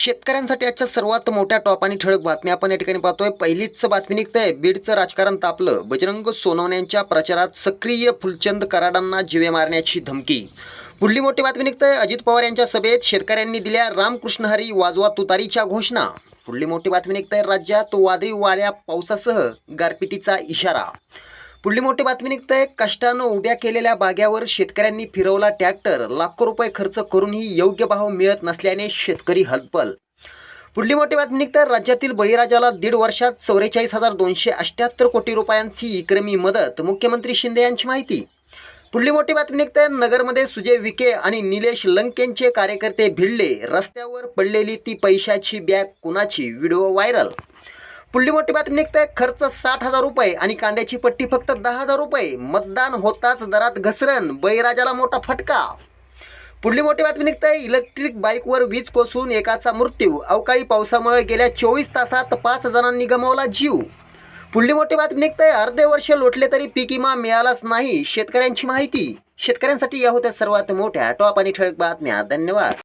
शेतकऱ्यांसाठी आजच्या सर्वात मोठ्या टॉप आणि ठळक बातम्या आपण या ठिकाणी पाहतोय. पहिलीच बातमी निघतंय. बीडचं राजकारण तापलं. बजरंग सोनवण्यांच्या प्रचारात सक्रिय फुलचंद कराडांना जिवे मारण्याची धमकी. पुढली मोठी बातमी निघतंय. अजित पवार यांच्या सभेत शेतकऱ्यांनी दिल्या रामकृष्ण हरी वाजवा तुतारीच्या घोषणा. पुढली मोठी बातमी निघतंय. राज्यात वादळी वाऱ्या पावसासह गारपिटीचा इशारा. पुढली मोठी बातमी निघतंय कष्टानं उभ्या केलेल्या बाग्यावर शेतकऱ्यांनी फिरवला ट्रॅक्टर. लाखो रुपये खर्च करूनही योग्य भाव मिळत नसल्याने शेतकरी हलपल पुढली मोठी बातमी निघतं. राज्यातील बळीराजाला दीड वर्षात चौवेचाळीस हजार दोनशे अठ्ठ्याहत्तर कोटी रुपयांची इक्रमी मदत. मुख्यमंत्री शिंदे यांची माहिती. पुढली मोठी बातमी निघते. नगरमध्ये सुजय विखे आणि निलेश लंकेंचे कार्यकर्ते भिडले. रस्त्यावर पडलेली ती पैशाची बॅग कुणाची? व्हिडिओ व्हायरल पुढली मोठी बातमी निघते. खर्च साठ हजार रुपये आणि कांद्याची पट्टी फक्त दहा हजार रुपये. मतदान होताच दरात घसरण बळीराजाला मोठा फटका. पुढली मोठी बातमी निघते. इलेक्ट्रिक बाईकवर वीज कोसळून एकाचा मृत्यू. अवकाळी पावसामुळे गेल्या चोवीस तासात पाच जणांनी गमावला जीव. पुढली मोठी बातमी निघते. अर्धे वर्ष लोटले तरी पीक विमा मिळालाच नाही शेतकऱ्यांची माहिती. शेतकऱ्यांसाठी या होत्या सर्वात मोठ्या. टॉप आणि ठळक बातम्या. धन्यवाद.